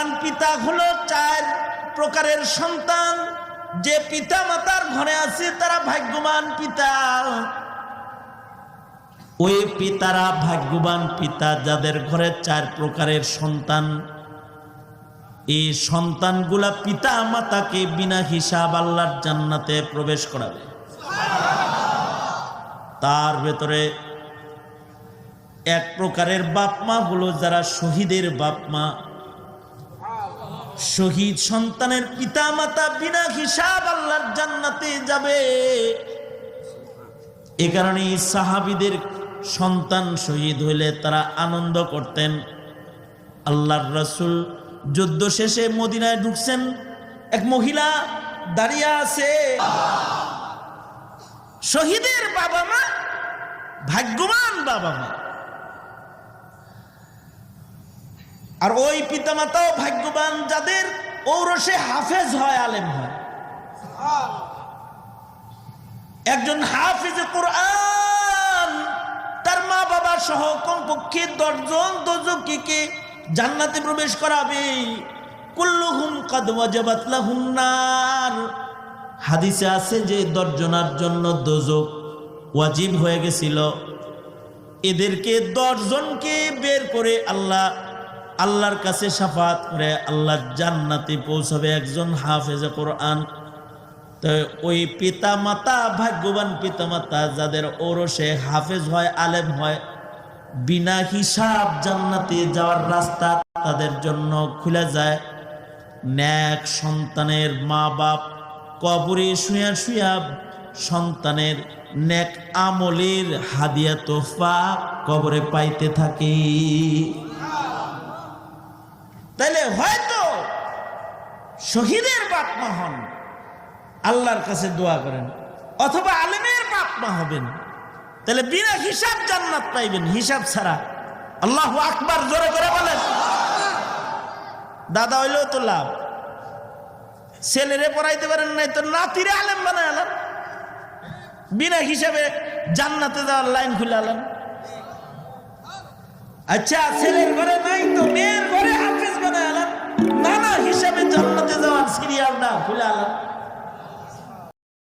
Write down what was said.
ভাগ্যবান পিতা হলো চার প্রকারের সন্তান। যে পিতা মাতার ঘরে আছে, তারা ভাগ্যবান পিতা। ওই পিতারা ভাগ্যবান পিতা, যাদের ঘরে চার প্রকারের সন্তান। এই সন্তানগুলা পিতা মাতাকে বিনা হিসাব আল্লাহর জান্নাতে প্রবেশ করাবে। তার ভেতরে এক প্রকারের বাপমা হলো যারা শহীদের বাপ মা। শহীদ সন্তানের পিতা মাতা বিনা হিসাব আল্লাহর জান্নাতে যাবে। এ কারণে সাহাবিদের সন্তান শহীদ হইলে তারা আনন্দ করতেন। আল্লাহর রসুল যুদ্ধ শেষে মদিনায় ঢুকছেন। এক মহিলা দাঁড়িয়ে আছে। শহীদের বাবা মা, ভাগ্যবান বাবা মা। আর ওই পিতামাতাও ভাগ্যবান যাদের ঔরসে হাফেজ হয়, আলেম হয়। একজন হাফিজ কোরআন, তার মা বাবা সহ কমপক্ষে দশজন দোজকিকে জান্নাতে প্রবেশ করাবে। কুল্লুহুম কাদ ওয়াজাবাত লাহুম নার। হাদিসে আছে যে দশজনার জন্য দোজক ওয়াজিব হয়ে গেছিল। এদেরকে দশজনকে বের করে আল্লাহ আল্লাহর কাছে সাফাত করে আল্লাহ জান্নাতে পৌঁছাবে একজন হাফেজে কোরআন। তো ওই পিতা মাতা ভাগ্যবান পিতা মাতা যাদের ওরসে হাফেজ হয়, আলেম হয়, বিনা হিসাব জান্নাতে যাওয়ার রাস্তা তাদের জন্য খুলে যায়। ন্যাক সন্তানের মা বাপ কবরে শুয়া শুয়া সন্তানের ন্যাক আমলের হাদিয়া তোফা কবরে পাইতে থাকে। তাইলে হয়তো শহীদের বাপ মা হন। আল্লাহর কাছে দোয়া করেন। অথবা আলেমের বাপ মা হবেন। তাহলে বিনা হিসাব জান্নাত পাইবেন, হিসাব ছাড়া। আল্লাহ আকবার, জোরে করে বলেন। দাদা হইলেও তো লাভ। ছেলেরে পড়াইতে পারেন নাই তো নাতিরে আলেম বানায় আলাম বিনা হিসাবে জান্নাতে যাওয়ার লাইন খুলে আলাম আচ্ছা ছেলের ঘরে নাই তো, মেয়ের ঘরে হাফিজ আর না ভুলে আলাম